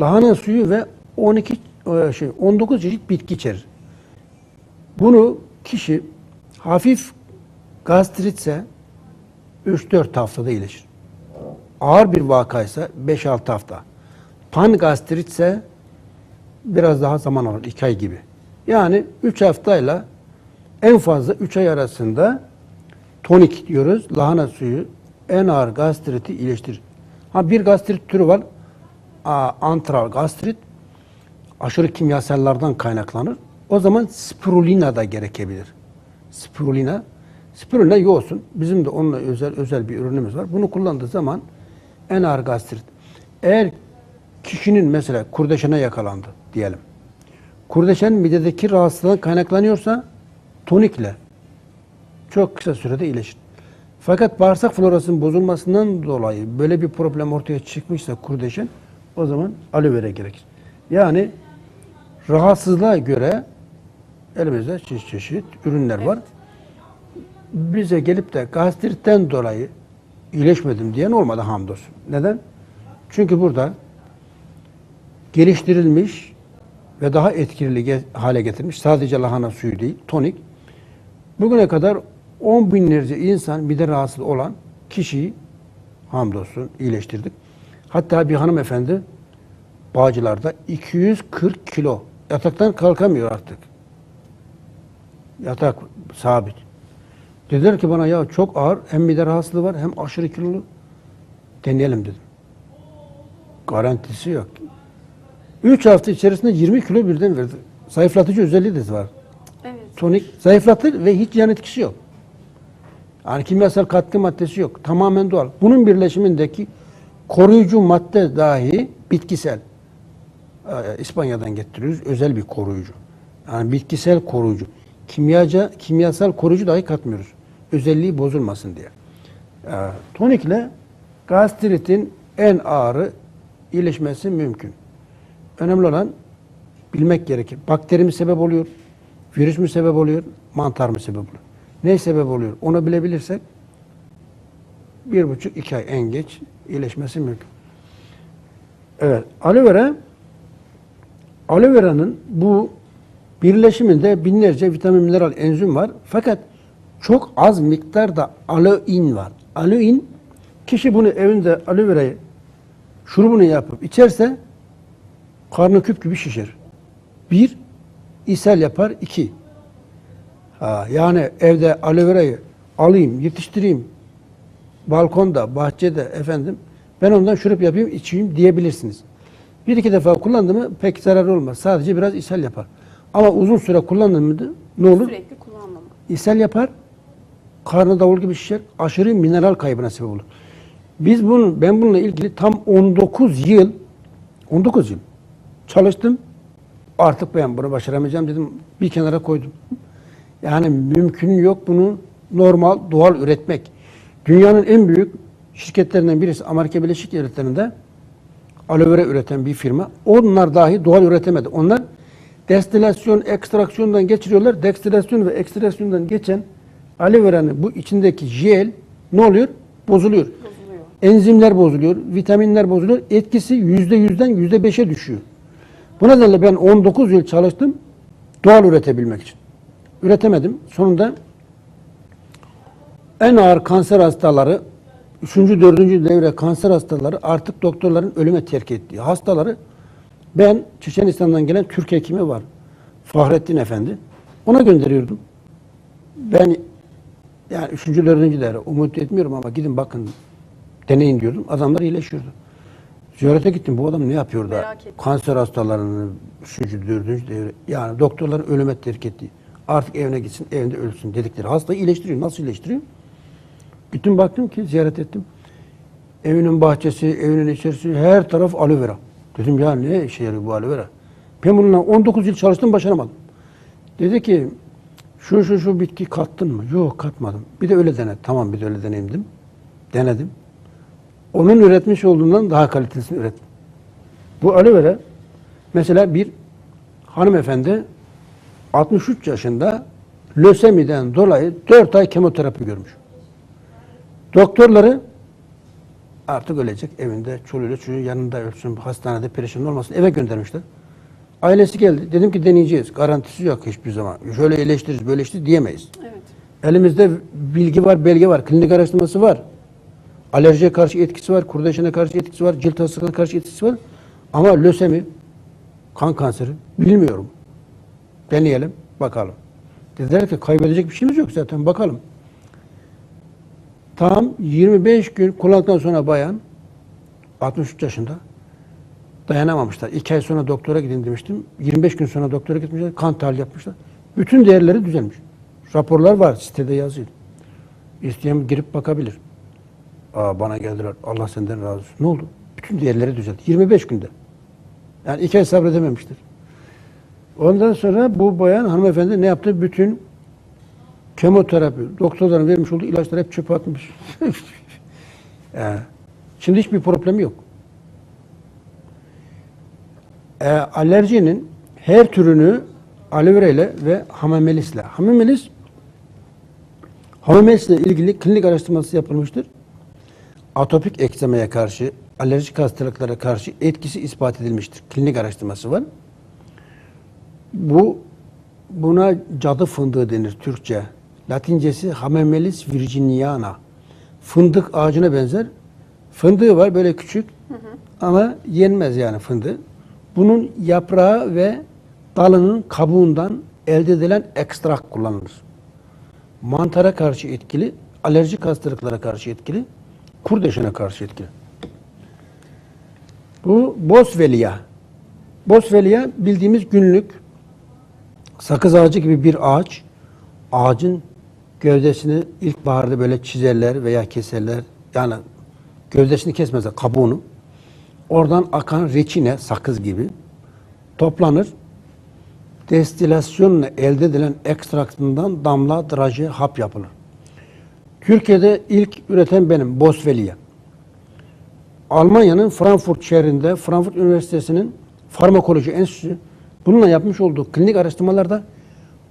lahana suyu ve 12 e, şey 19 çeşit bitki içerir. Bunu kişi hafif gastritse 3-4 haftada iyileşir. Ağır bir vakaysa 5-6 hafta. Pangastritse biraz daha zaman alır, 2 ay gibi. Yani 3 haftayla en fazla 3 ay arasında tonik diyoruz. Lahana suyu en ağır gastriti iyileştirir. Ha bir gastrit türü var. Antral gastrit aşırı kimyasallardan kaynaklanır. O zaman spirulina da gerekebilir. Spirulina. Spirulina yoğsun. Bizim de onunla özel özel bir ürünümüz var. Bunu kullandığı zaman en ağır gastrit. Eğer kişinin mesela kurdeşene yakalandı diyelim. Kurdeşen midedeki rahatsızlıktan kaynaklanıyorsa tonikle çok kısa sürede iyileşir. Fakat bağırsak florasının bozulmasından dolayı böyle bir problem ortaya çıkmışsa kurdeşen o zaman aloe vera gerekir. Yani rahatsızlığa göre elimizde çeşit çeşit ürünler var. Bize gelip de gastritten dolayı iyileşmedim diyen olmadı hamdolsun. Neden? Çünkü burada geliştirilmiş ve daha etkili hale getirmiş sadece lahana suyu değil, tonik. Bugüne kadar 10 binlerce insan mide rahatsız olan kişiyi hamdolsun iyileştirdik. Hatta bir hanımefendi Bağcılar'da 240 kilo yataktan kalkamıyor artık. Yatak sabit. Dediler ki bana ya çok ağır hem mide rahatsızlığı var hem aşırı kilolu. Deneyelim dedim. Garantisi yok. 3 hafta içerisinde 20 kilo birden verdi. Zayıflatıcı özelliği de var. Evet. Tonik zayıflatır ve hiç yan etkisi yok. Yani kimyasal katkı maddesi yok. Tamamen doğal. Bunun birleşimindeki koruyucu madde dahi bitkisel. Ee, İspanya'dan getiriyoruz. Özel bir koruyucu. Yani bitkisel koruyucu. Kimyaca, kimyasal koruyucu dahi katmıyoruz. Özelliği bozulmasın diye. Ee, tonikle gastritin en ağırı iyileşmesi mümkün. Önemli olan bilmek gerekir. Bakteri mi sebep oluyor? Virüs mü sebep oluyor? Mantar mı sebep oluyor? Ne sebep oluyor? Onu bilebilirsek bir buçuk iki ay en geç iyileşmesi mümkün. Evet. Aloe vera aloe vera'nın bu birleşiminde binlerce vitamin, mineral, enzim var. Fakat çok az miktarda aloin var. Aloin kişi bunu evinde aloe verayı şurubunu yapıp içerse karnı küp gibi şişer. Bir, ishal yapar. iki ha, yani evde aloe verayı alayım, yetiştireyim, balkonda, bahçede efendim ben ondan şurup yapayım, içeyim diyebilirsiniz. Bir iki defa kullandı mı pek zarar olmaz. Sadece biraz ishal yapar. Ama uzun süre kullandın mı ne olur? Sürekli kullanmama. ishal yapar, karnı davul gibi şişer, aşırı mineral kaybına sebep olur. Biz bunu, ben bununla ilgili tam 19 yıl, 19 yıl çalıştım. Artık ben bunu başaramayacağım dedim, bir kenara koydum. Yani mümkün yok bunu normal, doğal üretmek. Dünyanın en büyük şirketlerinden birisi Amerika Birleşik Devletleri'nde aloe vera üreten bir firma. Onlar dahi doğal üretemedi. Onlar destilasyon, ekstraksiyondan geçiriyorlar. Destilasyon ve ekstraksiyondan geçen aloe vera'nın bu içindeki jel ne oluyor? Bozuluyor. Bozuluyor. Enzimler bozuluyor, vitaminler bozuluyor. Etkisi yüzde yüzden yüzde beşe düşüyor. Bu nedenle ben 19 yıl çalıştım doğal üretebilmek için. Üretemedim. Sonunda en ağır kanser hastaları, 3. 4. devre kanser hastaları artık doktorların ölüme terk ettiği hastaları ben Çeçenistan'dan gelen Türk hekimi var. Fahrettin Efendi. Ona gönderiyordum. Ben yani 3. 4. devre umut etmiyorum ama gidin bakın deneyin diyordum. Adamlar iyileşiyordu. Ziyarete gittim. Bu adam ne yapıyor da kanser hastalarını 3. 4. devre yani doktorların ölüme terk ettiği artık evine gitsin evinde ölsün dedikleri hastayı iyileştiriyor. Nasıl iyileştiriyor? Gittim baktım ki ziyaret ettim. Evinin bahçesi, evinin içerisi her taraf aloe vera. Dedim ya ne işe yarıyor bu aloe vera? Ben bununla 19 yıl çalıştım başaramadım. Dedi ki şu şu şu bitki kattın mı? Yok katmadım. Bir de öyle dene. Tamam bir de öyle deneyim dedim. Denedim. Onun üretmiş olduğundan daha kalitesini ürettim. Bu aloe vera mesela bir hanımefendi 63 yaşında lösemiden dolayı 4 ay kemoterapi görmüş. Doktorları Artık ölecek evinde çoluğuyla çocuğu yanında ölsün hastanede perişan olmasın eve göndermişler. Ailesi geldi. Dedim ki deneyeceğiz. Garantisi yok hiçbir zaman. Şöyle eleştiririz böyle eleştiririz diyemeyiz. Evet. Elimizde bilgi var, belge var, klinik araştırması var. Alerjiye karşı etkisi var, kurdeşine karşı etkisi var, cilt hastalığına karşı etkisi var. Ama lösemi, kan kanseri bilmiyorum. Deneyelim, bakalım. Dediler ki kaybedecek bir şeyimiz yok zaten, bakalım. Tam 25 gün kullandıktan sonra bayan, 63 yaşında, dayanamamışlar. 2 ay sonra doktora gidin demiştim. 25 gün sonra doktora gitmişler, kan tahlili yapmışlar. Bütün değerleri düzelmiş. Raporlar var, sitede yazıyor. İsteyen girip bakabilir. Aa, bana geldiler, Allah senden razı olsun. Ne oldu? Bütün değerleri düzeltti. 25 günde. Yani iki ay sabredememiştir. Ondan sonra bu bayan hanımefendi ne yaptı? Bütün kemoterapi, doktorların vermiş olduğu ilaçları hep çöpe atmış. Şimdi hiçbir problemi yok. Ee, alerjinin her türünü aloe vera ile ve hamamelisle. Hamamelis hamamelisle ilgili klinik araştırması yapılmıştır. Atopik eksemeye karşı, alerjik hastalıklara karşı etkisi ispat edilmiştir. Klinik araştırması var. Bu buna cadı fındığı denir Türkçe. Latincesi Hamamelis virginiana. Fındık ağacına benzer. Fındığı var böyle küçük ama yenmez yani fındığı. Bunun yaprağı ve dalının kabuğundan elde edilen ekstrak kullanılır. Mantara karşı etkili, alerjik hastalıklara karşı etkili, kurdeşine karşı etkili. Bu Boswellia. Boswellia bildiğimiz günlük sakız ağacı gibi bir ağaç. Ağacın gövdesini ilkbaharda böyle çizerler veya keserler. Yani gövdesini kesmezler, kabuğunu. Oradan akan reçine, sakız gibi toplanır. Destilasyonla elde edilen ekstraktından damla, draje, hap yapılır. Türkiye'de ilk üreten benim, Boswellia. Almanya'nın Frankfurt şehrinde Frankfurt Üniversitesi'nin farmakoloji enstitüsü bununla yapmış olduğu klinik araştırmalarda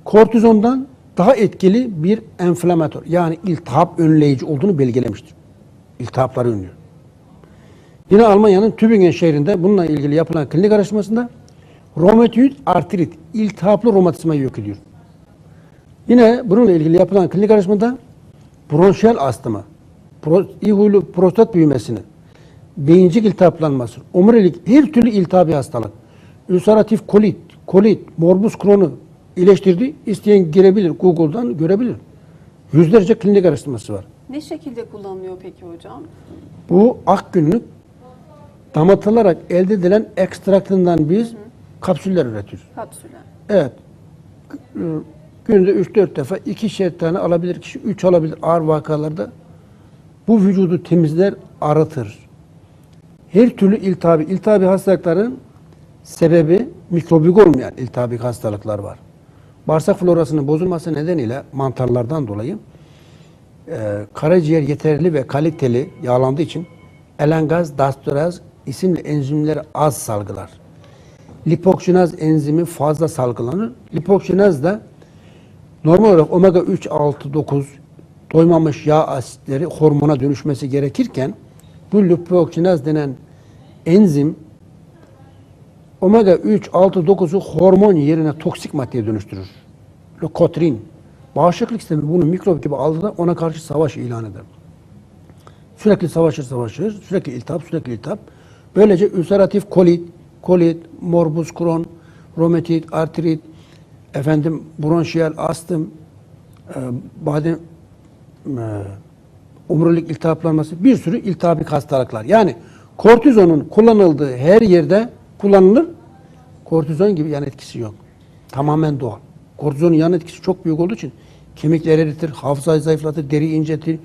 kortizondan daha etkili bir enflamatör yani iltihap önleyici olduğunu belgelemiştir. İltihapları önlüyor. Yine Almanya'nın Tübingen şehrinde bununla ilgili yapılan klinik araştırmasında romatoid artrit, iltihaplı romatizmayı yok ediyor. Yine bununla ilgili yapılan klinik araştırmada bronşiyel astımı, pro, iyi huylu prostat büyümesini, beyincik iltihaplanması, omurilik, her türlü iltihabi hastalık, ülseratif kolit, kolit, morbus Crohn'u iyileştirdi. İsteyen girebilir, Google'dan görebilir. Yüzlerce klinik araştırması var. Ne şekilde kullanılıyor peki hocam? Bu ak günlük damatılarak elde edilen ekstraktından biz kapsüller üretiyoruz. Kapsülen. Evet. E, Günde 3-4 defa ikişer tane alabilir kişi, 3 alabilir ağır vakalarda. Bu vücudu temizler, arıtır. Her türlü iltihabi, iltihabi hastalıkların sebebi mikrobik olmayan iltihabi hastalıklar var. Bağırsak florasının bozulması nedeniyle mantarlardan dolayı e, karaciğer yeterli ve kaliteli yağlandığı için elengaz, dastoraz isimli enzimleri az salgılar. Lipoksinaz enzimi fazla salgılanır. Lipoksinaz da normal olarak omega 3, 6, 9 doymamış yağ asitleri hormona dönüşmesi gerekirken bu lipoksinaz denen enzim omega 3, 6, 9'u hormon yerine toksik maddeye dönüştürür. Lokotrin. Bağışıklık sistemi bunu mikrop gibi aldığında ona karşı savaş ilan eder. Sürekli savaşır savaşır, sürekli iltihap, sürekli iltihap. Böylece ülseratif kolit, kolit, morbus Crohn, romatid, artrit, efendim bronşiyel astım, e, badem, e, omurilik iltihaplanması, bir sürü iltihabik hastalıklar. Yani kortizonun kullanıldığı her yerde kullanılır. Kortizon gibi yan etkisi yok. Tamamen doğal. Kortizonun yan etkisi çok büyük olduğu için kemikleri eritir, hafızayı zayıflatır, deri incetir,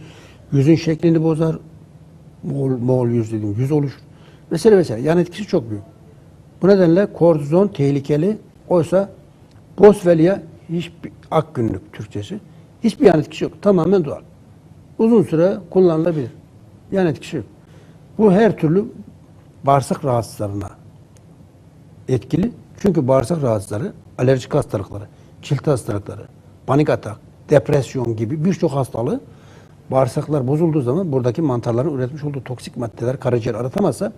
yüzün şeklini bozar. Moğol, Moğol yüz dediğim yüz oluşur. Vesaire vesaire. Yan etkisi çok büyük. Bu nedenle kortizon tehlikeli. Oysa Boswellia hiçbir ak günlük Türkçesi. Hiçbir yan etkisi yok. Tamamen doğal. Uzun süre kullanılabilir. Yan etkisi yok. Bu her türlü bağırsak rahatsızlarına etkili. Çünkü bağırsak rahatsızları, alerjik hastalıkları, cilt hastalıkları, panik atak, depresyon gibi birçok hastalığı Bağırsaklar bozulduğu zaman buradaki mantarların üretmiş olduğu toksik maddeler karaciğer aratamazsa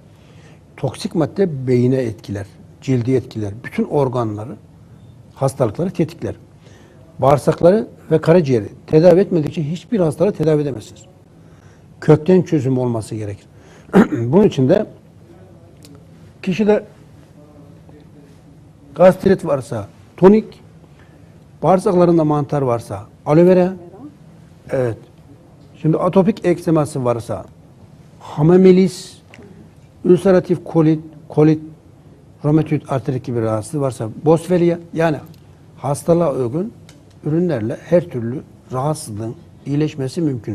toksik madde beyine etkiler, cildi etkiler, bütün organları, hastalıkları tetikler. Bağırsakları ve karaciğeri tedavi etmedikçe hiçbir hastalığı tedavi edemezsiniz. Kökten çözüm olması gerekir. Bunun için de kişide gastrit varsa tonik, bağırsaklarında mantar varsa aloe vera, evet. Şimdi atopik ekseması varsa hamamelis, ülseratif kolit, kolit, romatüit artrit gibi rahatsızlığı varsa boswellia yani hastalığa uygun ürünlerle her türlü rahatsızlığın iyileşmesi mümkün.